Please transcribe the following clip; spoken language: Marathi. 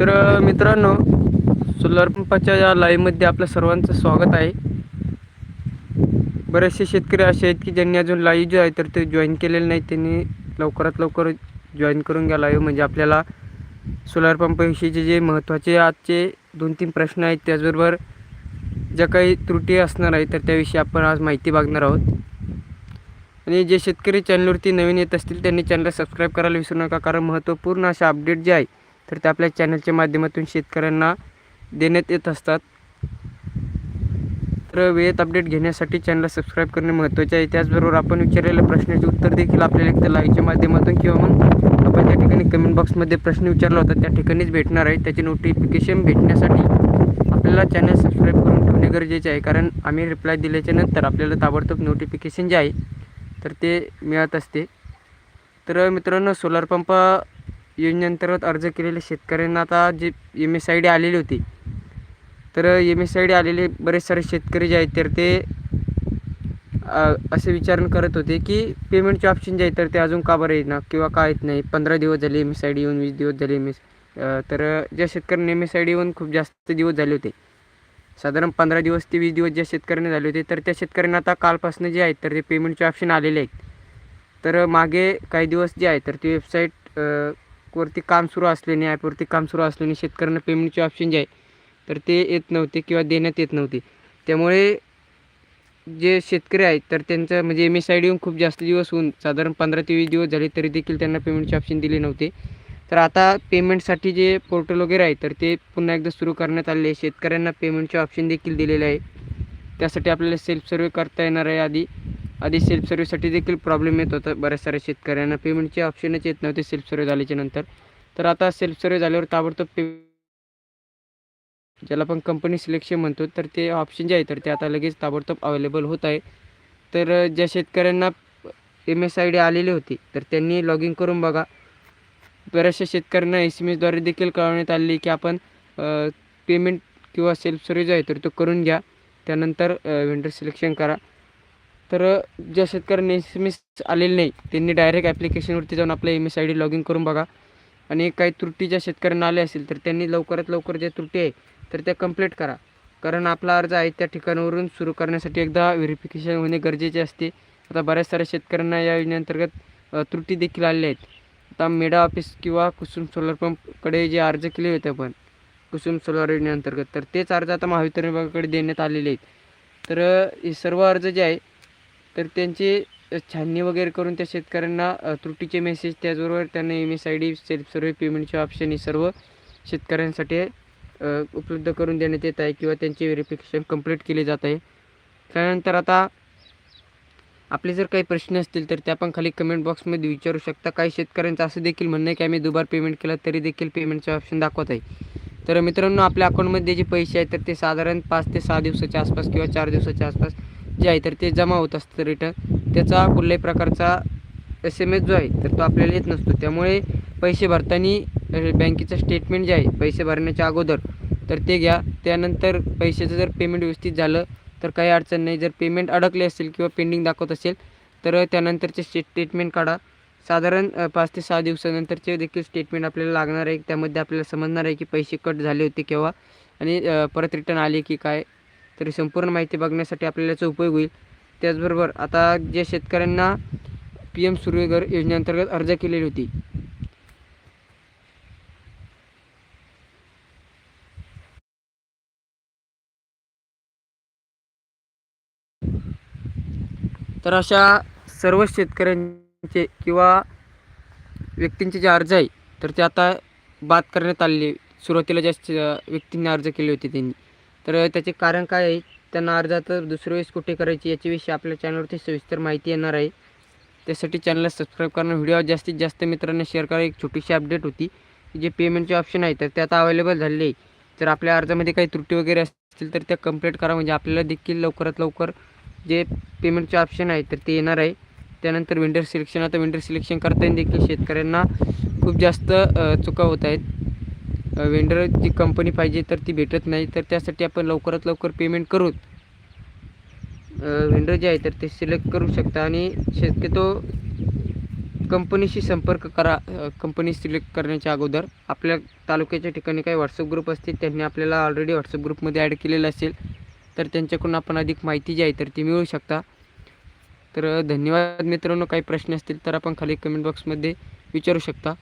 तर मित्रांनो सोलार पंपाच्या या लाईव्हमध्ये आपलं सर्वांचं स्वागत आहे. बरेचसे शेतकरी असे आहेत की ज्यांनी अजून लाईव्ह जो आहे तर ते जॉईन केलेलं नाही त्यांनी लवकरात लवकर जॉईन करून घ्या लाईव्ह म्हणजे आपल्याला सोलार पंपाविषयीचे जे महत्त्वाचे आजचे दोन तीन प्रश्न आहेत त्याचबरोबर ज्या काही त्रुटी असणार आहे तर त्याविषयी आपण आज माहिती बघणार आहोत. आणि जे शेतकरी चॅनलवरती नवीन येत असतील त्यांनी चॅनल सबस्क्राईब करायला विसरू नका कारण महत्त्वपूर्ण असे अपडेट जे आहे तर ते आपल्या चॅनलच्या माध्यमातून शेतकऱ्यांना देण्यात येत असतात. तर वेळेत अपडेट घेण्यासाठी चॅनल सबस्क्राईब करणे महत्त्वाचे आहे. त्याचबरोबर आपण विचारलेल्या प्रश्नाचे उत्तर देखील आपल्याला एक तर लाईव्हच्या माध्यमातून किंवा मग आपण त्या ठिकाणी कमेंट बॉक्समध्ये प्रश्न विचारला होता त्या ठिकाणीच भेटणार आहे. त्याचे नोटिफिकेशन भेटण्यासाठी आपल्याला चॅनल सबस्क्राईब करून ठेवणे गरजेचे आहे. कारण आम्ही रिप्लाय दिल्याच्या नंतर आपल्याला ताबडतोब नोटिफिकेशन जे आहे तर ते मिळत असते. तर मित्रांनो सोलार पंप योजनेअंतर्गत अर्ज केलेल्या शेतकऱ्यांना आता जी एम एस आय डी आलेली होती तर एम एस आय डी आलेले बरेच सारे शेतकरी जे आहेत तर ते असे विचारण करत होते की पेमेंटचे ऑप्शन जे आहे तर ते अजून का बरं येईना किंवा का येत नाही? पंधरा दिवस झाले एम एस आय डी येऊन वीस दिवस झाले एम एस तर ज्या शेतकऱ्यांनी एम एस आय डी येऊन खूप जास्त दिवस झाले होते साधारण पंधरा दिवस ते वीस दिवस ज्या शेतकऱ्यांना झाले होते तर त्या शेतकऱ्यांना आता कालपासून जे आहेत तर ते पेमेंटचे ऑप्शन आलेले आहेत. तर मागे काही दिवस जे आहे तर ती वेबसाईट वरती काम सुरू असल्याने ॲपवरती काम सुरू असल्याने शेतकऱ्यांना पेमेंटचे ऑप्शन जे आहे तर ते येत नव्हते किंवा देण्यात येत नव्हते. त्यामुळे जे शेतकरी आहेत तर त्यांचं म्हणजे एम एस आय डी येऊन खूप जास्त दिवस होऊन साधारण पंधरा ते वीस दिवस झाले तरी देखील त्यांना पेमेंटचे ऑप्शन दिले नव्हते. तर आता पेमेंटसाठी जे पोर्टल वगैरे आहे तर ते पुन्हा एकदा सुरू करण्यात आले. आहे शेतकऱ्यांना पेमेंटचे ऑप्शन देखील दिलेले आहे. त्यासाठी आपल्याला सेल्फ सर्वे करता येणार आहे आधी. आधी सेल्फ सर्व्हिससाठी देखील प्रॉब्लेम येत होता. बऱ्याच साऱ्या शेतकऱ्यांना पेमेंटचे ऑप्शनच येत नव्हते सेल्फ सर्वे झाल्याच्यानंतर. तर आता सेल्फ सर्व्हिस झाल्यावर ताबडतोब पे ज्याला आपण कंपनी सिलेक्शन म्हणतो तर ते ऑप्शन जे आहे तर ते आता लगेच ताबडतोब अवेलेबल होत आहे. तर ज्या शेतकऱ्यांना एम एस आय डी आलेली होती तर त्यांनी लॉग इन करून बघा. बऱ्याचशा शेतकऱ्यांना एस एम एसद्वारे देखील कळवण्यात आली की आपण पेमेंट किंवा सेल्फ सर्व्हिस जो आहे तर तो करून घ्या. त्यानंतर विंडर सिलेक्शन करा. तर ज्या शेतकऱ्यांनी एस एम एस आलेले नाही त्यांनी डायरेक्ट ॲप्लिकेशनवरती जाऊन आपलं M S I D log in करून बघा. आणि काही त्रुटी ज्या शेतकऱ्यांना आल्या असेल तर त्यांनी लवकरात लवकर ज्या त्रुटी आहे तर त्या कंप्लीट करा. कारण आपला अर्ज आहे त्या ठिकाणावरून सुरू करण्यासाठी एकदा व्हेरिफिकेशन होणे गरजेचे असते. आता बऱ्याच साऱ्या शेतकऱ्यांना या योजनेअंतर्गत त्रुटी देखील आलेल्या आहेत. आता मेडा ऑफिस किंवा कुसुम सोलर पंपकडे जे अर्ज केले होते आपण कुसुम सोलर योजनेअंतर्गत तर तेच अर्ज आता महावितरण विभागाकडे देण्यात आलेले आहेत. तर हे सर्व अर्ज जे आहे तर त्यांची छाननी वगैरे करून त्या शेतकऱ्यांना त्रुटीचे मेसेज त्याचबरोबर त्यांना M S I D self survey पेमेंटचे ऑप्शन हे सर्व शेतकऱ्यांसाठी उपलब्ध करून देण्यात येत आहे किंवा त्यांचे व्हेरिफिकेशन कंप्लीट केले जात आहे. त्यानंतर आता आपले जर काही प्रश्न असतील तर ते आपण खाली कमेंट बॉक्समध्ये विचारू शकता. काही शेतकऱ्यांचं असं देखील म्हणणं आहे की आम्ही दुबार पेमेंट केलं तरी देखील पेमेंटचे ऑप्शन दाखवत आहे. तर मित्रांनो आपल्या अकाउंटमध्ये जे पैसे आहेत तर ते साधारण पाच ते सहा दिवसाच्या आसपास किंवा चार दिवसाच्या आसपास जे आहे तर ते जमा होत असतं रिटर्न त्याचा कुठल्याही प्रकारचा एस एम एस जो आहे तर तो आपल्याला येत नसतो. त्यामुळे पैसे भरताना बँकेचं स्टेटमेंट जे आहे पैसे भरण्याच्या अगोदर तर ते घ्या. त्यानंतर पैशाचं जर पेमेंट व्यवस्थित झालं तर काही अडचण नाही. जर पेमेंट अडकले असेल किंवा पेंडिंग दाखवत असेल तर त्यानंतरचे स्टेटमेंट काढा. साधारण पाच ते सहा दिवसानंतरचे देखील स्टेटमेंट आपल्याला लागणार आहे. त्यामध्ये आपल्याला समजणार आहे की पैसे कट झाले होते केव्हा. आणि परत रिटर्न आले की काय तरी संपूर्ण माहिती बघण्यासाठी आपल्याला याचा उपयोग होईल. त्याचबरोबर आता ज्या शेतकऱ्यांना पी एम सूर्यघर योजनेअंतर्गत अर्ज केलेली होती. तर अशा सर्व शेतकऱ्यांचे किंवा व्यक्तींचे जे अर्ज आहे तर ते आता बाद करण्यात आलेले सुरुवातीला ज्या व्यक्तींनी अर्ज केले होते त्यांनी. तर त्याचे कारण काय आहे? त्यांना अर्जात दुसऱ्या वेळेस कुठे करायची याच्याविषयी आपल्या चॅनलवरती सविस्तर माहिती येणार आहे. त्यासाठी चॅनलला सबस्क्राईब करणं व्हिडिओ जास्तीत जास्त मित्रांना शेअर करा. एक छोटीशी अपडेट होती जे पेमेंटचे ऑप्शन आहे तर ते आता अवेलेबल झालेले आहे. जर आपल्या अर्जामध्ये काही त्रुटी वगैरे असतील तर त्या कंप्लीट करा. म्हणजे आपल्याला देखील लवकरात लवकर जे पेमेंटचे ऑप्शन आहे तर ते येणार आहे. त्यानंतर विंडर सिलेक्शन आता विंडर सिलेक्शन करताना देखील शेतकऱ्यांना खूप जास्त चुका होत आहेत. वेंडर जी कंपनी पाहिजे तर ती भेटत नाही तर त्यासाठी आपण लवकरात लवकर पेमेंट करून वेंडर जे आहे तर ते सिलेक्ट करू शकता आणि शक्यतो कंपनीशी संपर्क करा कंपनी सिलेक्ट करण्याच्या अगोदर. आपल्या तालुक्याच्या ठिकाणी काही व्हॉट्सअप ग्रुप असतील त्यांनी आपल्याला ऑलरेडी व्हॉट्सअप ग्रुपमध्ये ॲड केलेलं असेल तर त्यांच्याकडून आपण अधिक माहिती जी आहे तर ती मिळू शकता. तर धन्यवाद मित्रांनो. काही प्रश्न असतील तर आपण खाली कमेंट बॉक्समध्ये विचारू शकता.